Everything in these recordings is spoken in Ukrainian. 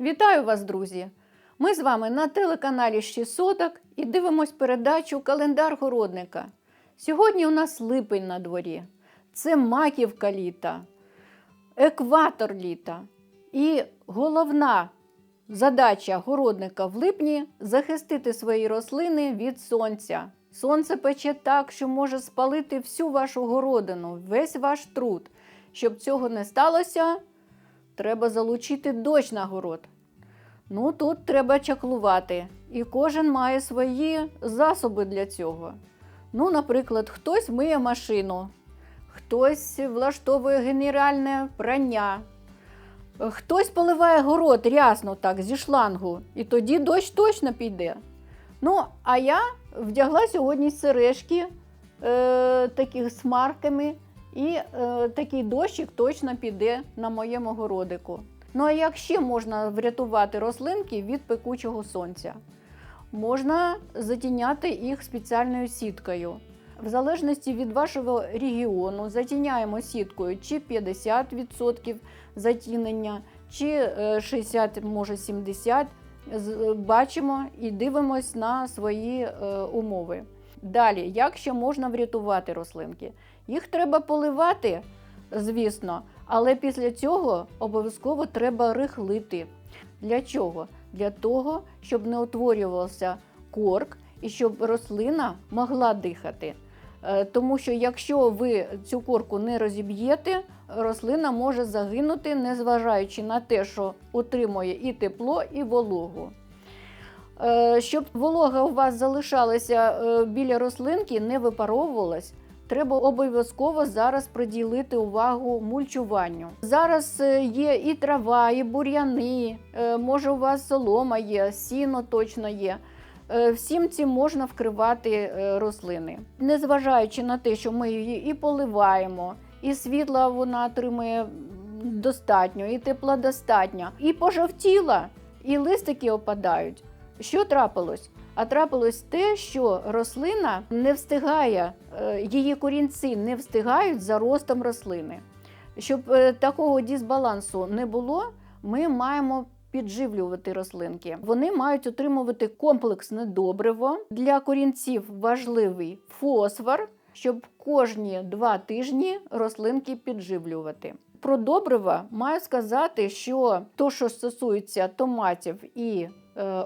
Вітаю вас, друзі! Ми з вами на телеканалі «Ще соток і дивимось передачу Календар городника. Сьогодні у нас липень на дворі. Це маківка літа, екватор літа. І головна задача городника в липні захистити свої рослини від сонця. Сонце пече так, що може спалити всю вашу городину, весь ваш труд. Щоб цього не сталося, треба залучити дощ на город. Ну, тут треба чаклувати, і кожен має свої засоби для цього. Ну, наприклад, хтось миє машину, хтось влаштовує генеральне прання, хтось поливає город рясно так зі шлангу, і тоді дощ точно піде. Ну, а я вдягла сьогодні сережки е, таких з марками, і е, такий дощик точно піде на моєму городику. Ну а як ще можна врятувати рослинки від пекучого сонця? Можна затіняти їх спеціальною сіткою. В залежності від вашого регіону затіняємо сіткою чи 50% затінення, чи е, 60, може 70%. Бачимо і дивимось на свої е, умови. Далі, як ще можна врятувати рослинки? Їх треба поливати, звісно, але після цього обов'язково треба рихлити. Для чого? Для того, щоб не утворювався корк і щоб рослина могла дихати. Е, Тому що якщо ви цю корку не розіб'єте, рослина може загинути, незважаючи на те, що утримує і тепло, і вологу. Е, Щоб волога у вас залишалася е, біля рослинки, не випаровувалась, треба обов'язково зараз приділити увагу мульчуванню. Зараз е, є і трава, і бур'яни, може у вас солома є, сіно точно є. Всім цим можна вкривати рослини. Незважаючи на те, що ми її і поливаємо, і світла вона отримує достатньо, і тепла достатньо, і пожовтіла, і листики опадають. Що трапилось? А трапилось те, що рослина не встигає, е, її корінці не встигають за ростом рослини. Щоб е, такого дисбалансу не було, ми маємо підживлювати рослинки. Вони мають отримувати комплексне добриво. Для корінців важливий фосфор, щоб кожні два тижні рослинки підживлювати. Про добрива маю сказати, що то, що стосується томатів і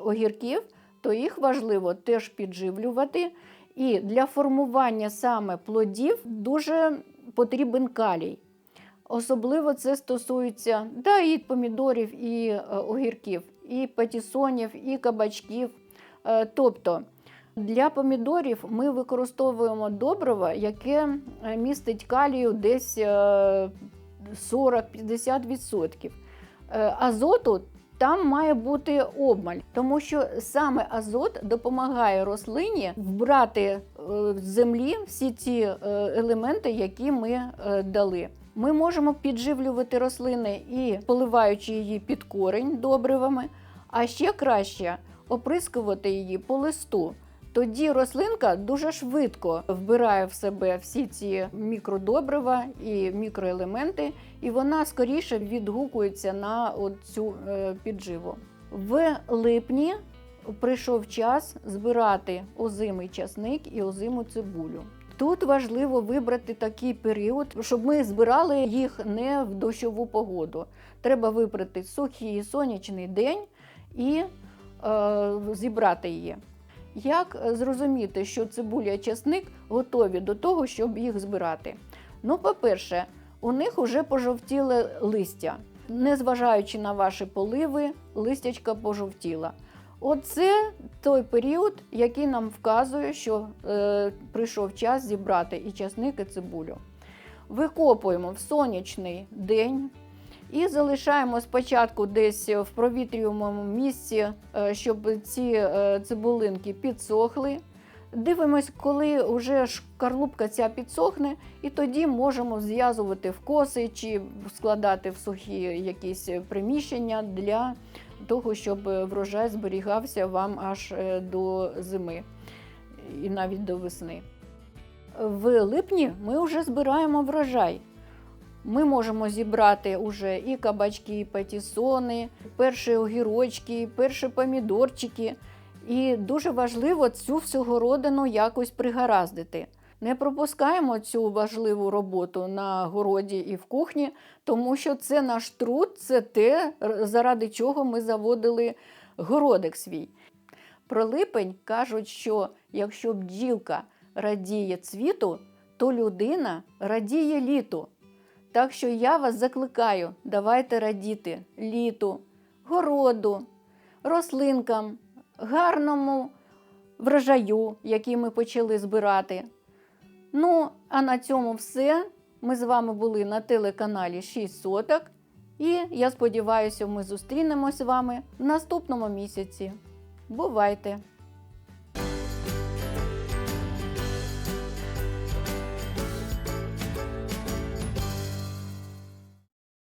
огірків, то їх важливо теж підживлювати. І для формування саме плодів дуже потрібен калій. Особливо це стосується да, і помідорів, і е, огірків, і патісонів, і кабачків. Е, тобто для помідорів ми використовуємо добриво, яке е, містить калію десь е, 40-50%. Е, Азоту там має бути обмаль, тому що саме азот допомагає рослині вбрати е, з землі всі ті е, елементи, які ми е, дали. Ми можемо підживлювати рослини і поливаючи її під корень добривами, а ще краще оприскувати її по листу. Тоді рослинка дуже швидко вбирає в себе всі ці мікродобрива і мікроелементи, і вона скоріше відгукується на цю підживу. В липні прийшов час збирати озимий часник і озиму цибулю. Тут важливо вибрати такий період, щоб ми збирали їх не в дощову погоду. Треба вибрати сухий сонячний день і е, зібрати її. Як е, зрозуміти, що цибуля і часник готові до того, щоб їх збирати? Ну, по-перше, у них вже пожовтіле листя. Незважаючи на ваші поливи, листячка пожовтіла. Оце той період, який нам вказує, що е, прийшов час зібрати і часник, і цибулю. Викопуємо в сонячний день і залишаємо спочатку десь в провітрюваному місці, е, щоб ці е, цибулинки підсохли. Дивимось, коли вже шкарлупка ця підсохне, і тоді можемо зв'язувати в коси чи складати в сухі якісь приміщення для того, щоб врожай зберігався вам аж е, до зими і навіть до весни. В липні ми вже збираємо врожай. Ми можемо зібрати уже і кабачки, і патісони, перші огірочки, перші помідорчики. І дуже важливо цю всю городину якось пригараздити. Не пропускаємо цю важливу роботу на городі і в кухні, тому що це наш труд, це те, заради чого ми заводили городик свій. Про липень кажуть, що якщо бджілка радіє цвіту, то людина радіє літу. Так що я вас закликаю, давайте радіти літу, городу, рослинкам, гарному врожаю, який ми почали збирати. Ну, а на цьому все. Ми з вами були на телеканалі 6 соток. І я сподіваюся, ми зустрінемось з вами в наступному місяці. Бувайте!